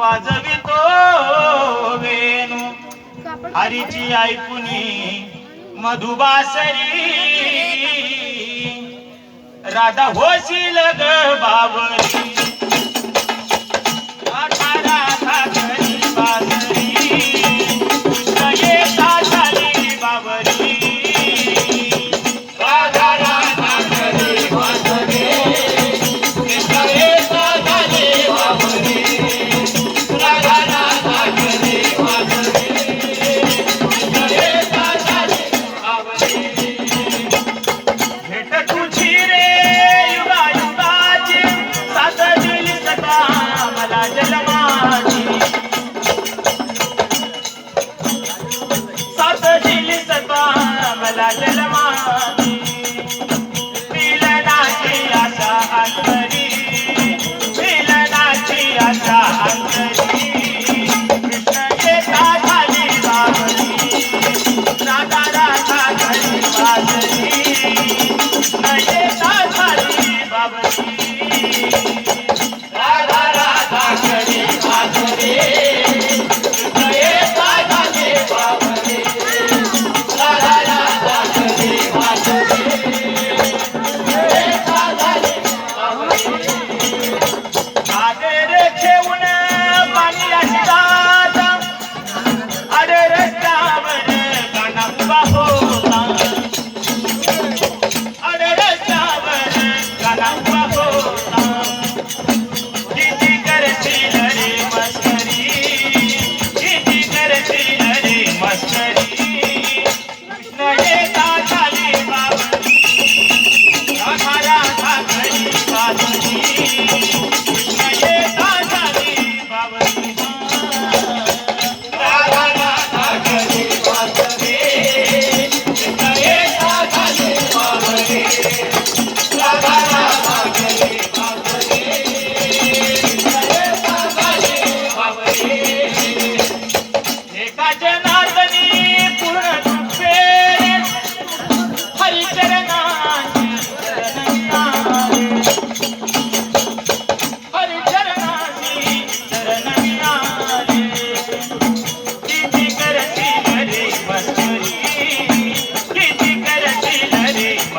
वाजवितो वेणू. हरीची ऐकुनी मधुबासरी. राधा होशील ग Babri está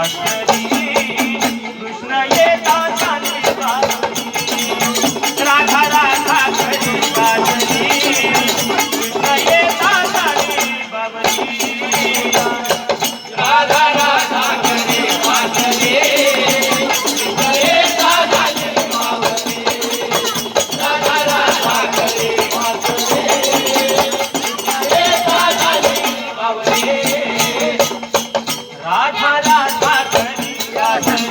Thank you. Thank you.